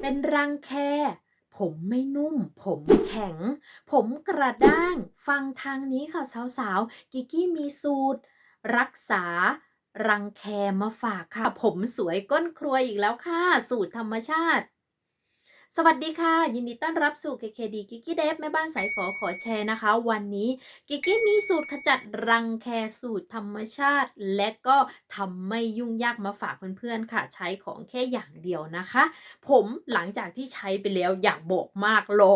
เป็นรังแค ผมไม่นุ่ม ผมแข็ง ผมกระด้าง ฟังทางนี้ค่ะสาวๆ กิกกี้มีสูตร รักษารังแคมาฝากค่ะ ผมสวยก้นครัวอีกแล้วค่ะ สูตรธรรมชาติ สวัสดีค่ะ ยินดีต้อนรับสู่ KKD กิกกี้เดฟแม่บ้านสายฝอขอแชร์นะคะ วันนี้กิกกี้มีสูตรขจัดรังแคสูตรธรรมชาติ และก็ทำไม่ยุ่งยากมาฝากเพื่อนๆค่ะ ใช้ของแค่อย่างเดียวนะคะ ผมหลังจากที่ใช้ไปแล้วอยากบอกมากรอ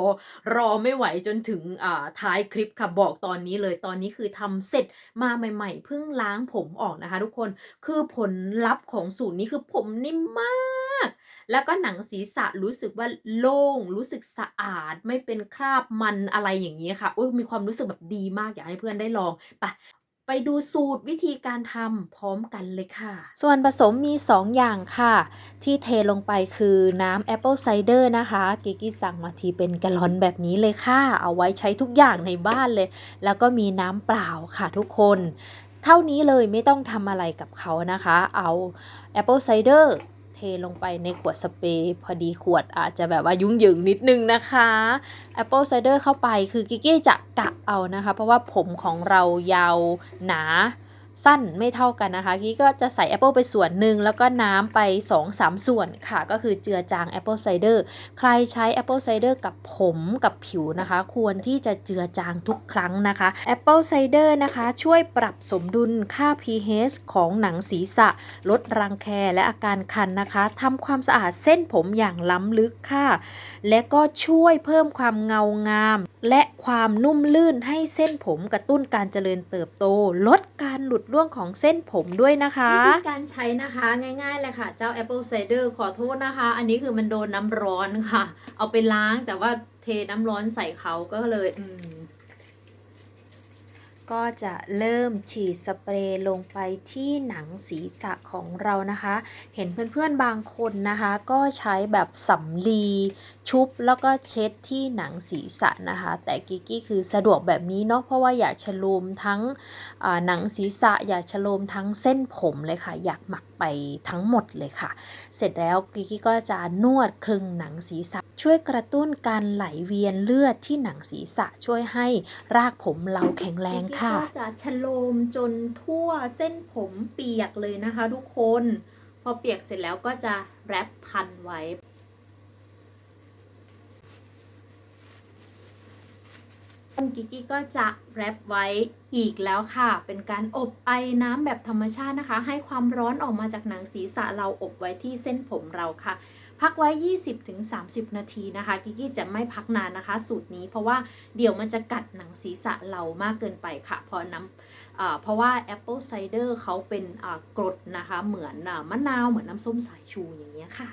รอไม่ไหวจนถึงอ่าท้ายคลิปค่ะบอกตอนนี้เลยตอนนี้คือทำเสร็จมาใหม่ ๆ เพิ่งล้างผมออกนะคะ ทุกคนคือผลลัพธ์ของสูตรนี้คือผมนิ่มมาก แล้วก็หนังศีรษะรู้สึกว่าโล่ง รู้สึกสะอาด ไม่เป็นคราบมันอะไรอย่างนี้ค่ะโอ้ยมีความรู้สึกแบบดีมากอยากให้เพื่อนได้ลองไปไปดูสูตรวิธีการทำพร้อมกันเลยค่ะ ส่วนผสมมี 2 อย่างค่ะ ที่เทลงไปคือน้ำแอปเปิลไซเดอร์นะคะกิกิสั่งมาทีเป็นแกลลอนแบบนี้เลยค่ะ เอาไว้ใช้ทุกอย่างในบ้านเลย แล้วก็มีน้ำเปล่าค่ะทุกคน เท่านี้เลยไม่ต้องทำอะไรกับเขานะคะ เอาแอปเปิลไซเดอร์ ลงไปในขวดสเปรย์พอดีขวดอาจจะแบบว่ายุ่งเหยิงนิดนึงนะคะแอปเปิลไซเดอร์เข้าไปคือกิกกี้จะกะเอานะคะ เพราะว่าผมของเรายาวหนา สั้นไม่เท่ากันนะคะกี้ก็จะใส่แอปเปิลไปส่วนหนึ่งแล้วก็น้ำไป 2-3ส่วนค่ะ ก็คือเจือจางแอปเปิลไซเดอร์ใครใช้แอปเปิลไซเดอร์กับผมกับผิวนะคะ ควรที่จะเจือจางทุกครั้งนะคะแอปเปิลไซเดอร์นะคะ ช่วยปรับสมดุลค่า pH ของหนังศีรษะ ลดรังแคและอาการคันนะคะทำความสะอาดเส้นผมอย่างล้ำลึกค่ะ และก็ช่วยเพิ่มความเงางาม และความนุ่มลื่นให้เส้นผมกระตุ้นการเจริญเติบโต ลดการหลุดร่วงของเส้นผมด้วยนะคะวิธีการใช้นะคะง่ายๆเลยค่ะ เจ้า Apple Cider ขอโทษนะคะ อันนี้คือมันโดนน้ำร้อนค่ะ เอาไปล้างแต่ว่าเทน้ำร้อนใส่เขาก็เลยอืม ก็จะเริ่มฉีดสเปรย์ลงไปที่หนังศีรษะของเรานะคะ เห็นเพื่อนๆบางคนนะคะ ก็ใช้แบบสำลีชุบแล้วก็เช็ดที่หนังศีรษะนะคะ แต่กิกกี้คือสะดวกแบบนี้เนาะเพราะว่าอยากฉโลมทั้งหนังศีรษะ อยากฉโลมทั้งเส้นผมเลยค่ะ อยากหมักไปทั้งหมดเลยค่ะ เสร็จแล้วกิกกี้ก็จะนวดคลึงหนังศีรษะ ช่วยกระตุ้นการไหลเวียนเลือดที่หนังศีรษะช่วยให้รากผมเราแข็งแรงค่ะ ก็จะฉโลมจนทั่วเส้นผมเปียกเลยนะคะทุกคน พอเปียกเสร็จแล้วก็จะแรปพันไว้ คุณกิกกี้ก็จะแรปไว้อีกแล้วค่ะ เป็นการอบไอน้ำแบบธรรมชาตินะคะ ให้ความร้อนออกมาจากหนังศีรษะเราอบไว้ที่เส้นผมเราค่ะ พักไว้ 20-30 นาทีนะคะ กิกกี้จะไม่พักนานนะคะ สูตรนี้เพราะว่าเดี๋ยวมันจะกัดหนังศีรษะเรามากเกินไปค่ะเพราะน้ำเพราะว่าแอปเปิลไซเดอร์เขาเป็นกรดนะคะ เหมือนมะนาวเหมือนน้ำส้มสายชูอย่างเงี้ยค่ะ